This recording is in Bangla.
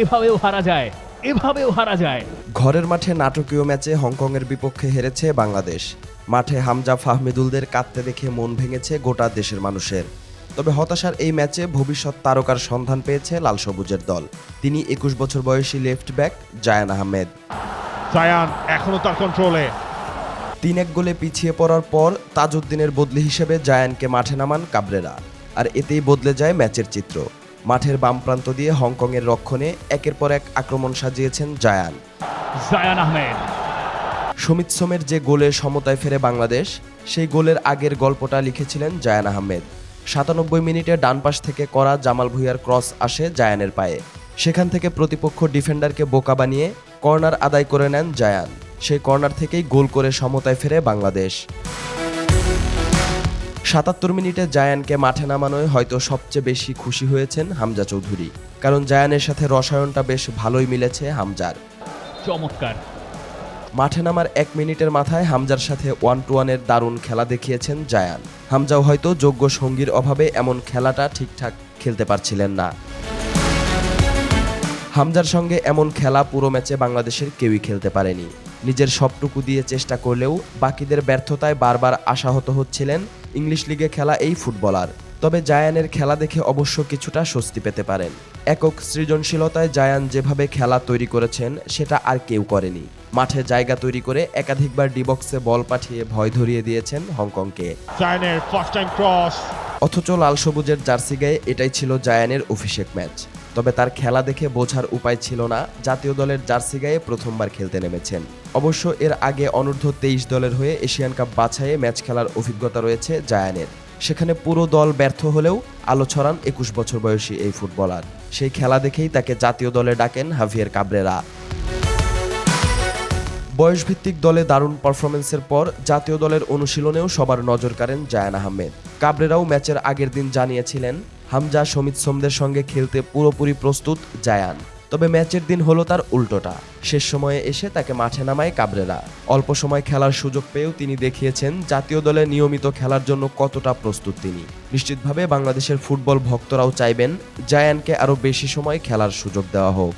এভাবেও হারা যায় এভাবেও হারা যায়। ঘরের মাঠে নাটকীয় ম্যাচে হংকংয়ের বিপক্ষে হেরেছে বাংলাদেশ। মাঠে হামজা ফাহমিদুলদের কাঁদতে দেখে মন ভেঙেছে গোটা দেশের মানুষের। তবে হতাশার এই ম্যাচে ভবিষ্যৎ তারকার সন্ধান পেয়েছে লাল সবুজের দল। তিনি একুশ বছর বয়সী লেফট ব্যাক জায়ান আহমেদ। জায়ান এখনও তার কন্ট্রোলে তিন এক গোলে পিছিয়ে পড়ার পর তাজউদ্দিনের বদলি হিসেবে জায়ানকে মাঠে নামান কাবরেরা। আর এতেই বদলে যায় ম্যাচের চিত্র। মাঠের বাম প্রান্ত দিয়ে হংকংয়ের রক্ষণে একের পর এক আক্রমণ সাজিয়েছেন জায়ান। জায়ান আহমেদ। সমিত সোমের যে গোলে সমতায় ফেরে বাংলাদেশ সেই গোলের আগের গল্পটা লিখেছিলেন জায়ান আহমেদ। সাতানব্বই মিনিটে ডান পাশ থেকে করা জামাল ভুইয়ার ক্রস আসে জায়ানের পায়ে। সেখান থেকে প্রতিপক্ষ ডিফেন্ডারকে বোকা বানিয়ে কর্নার আদায় করে নেন জায়ান। সেই কর্নার থেকেই গোল করে সমতায় ফেরে বাংলাদেশ। সাতাত্তর মিনিটে জায়ানকে মাঠে নামানোয় হয়তো সবচেয়ে বেশি খুশি হয়েছেন হামজা চৌধুরী। কারণ জায়ানের সাথে রসায়নটা বেশ ভালোই মিলেছে হামজার। চমৎকার। মাঠে নামার এক মিনিটের মাথায় হামজার সাথে ওয়ান টু ওয়ানের দারুণ খেলা দেখিয়েছেন জায়ান। হামজাও হয়তো যোগ্য সঙ্গীর অভাবে এমন খেলাটা ঠিকঠাক খেলতে পারছিলেন না। হামজার সঙ্গে এমন খেলা পুরো ম্যাচে বাংলাদেশের কেউই খেলতে পারেনি। নিজের সবটুকু দিয়ে চেষ্টা করলেও বাকিদের ব্যর্থতায় বারবার আশাহত হচ্ছিলেন ইংলিশ লিগে খেলা এই ফুটবলার। তবে জায়ানের খেলা দেখে অবশ্য কিছুটা স্বস্তি পেতে পারেন। একক সৃজনশীলতায় জায়ান যেভাবে খেলা তৈরি করেছেন সেটা আর কেউ করেনি। মাঠে জায়গা তৈরি করে একাধিকবার ডিবক্সে বল পাঠিয়ে ভয় ধরিয়ে দিয়েছেন হংকংকে। অথচ লাল সবুজের জার্সি গায়ে এটাই ছিল জায়ানের অভিষেক ম্যাচ। তবে তার খেলা দেখে বোঝার উপায় ছিল না। জাতীয় দলের জার্সি গায়ে প্রথমবার খেলতে নেমেছেন। অবশ্য এর আগে অনূর্ধ্ব তেইশ দলের হয়ে এশিয়ান কাপ বাছাইয়ে ম্যাচ খেলার অভিজ্ঞতা রয়েছে জায়ানের। সেখানে পুরো দল ব্যর্থ হলেও আলো ছড়ান একুশ বছর বয়সী এই ফুটবলার। সেই খেলা দেখেই তাকে জাতীয় দলে ডাকেন হাভিয়ার কাবরেরা। বয়সভিত্তিক দলে দারুণ পারফরমেন্সের পর জাতীয় দলের অনুশীলনেও সবার নজর কাড়েন জায়ান আহমেদ। কাবরেরাও ম্যাচের আগের দিন জানিয়েছিলেন হামজা সমিত সোমদের সঙ্গে খেলতে পুরোপুরি প্রস্তুত জায়ান। তবে ম্যাচের দিন হলো তার উল্টোটা। শেষ সময়ে এসে তাকে মাঠে নামায় কাবরেরা। অল্প সময় খেলার সুযোগ পেয়েও তিনি দেখিয়েছেন জাতীয় দলে নিয়মিত খেলার জন্য কতটা প্রস্তুত তিনি। নিশ্চিতভাবে বাংলাদেশের ফুটবল ভক্তরাও চাইবেন জায়ানকে আরও বেশি সময় খেলার সুযোগ দেওয়া হোক।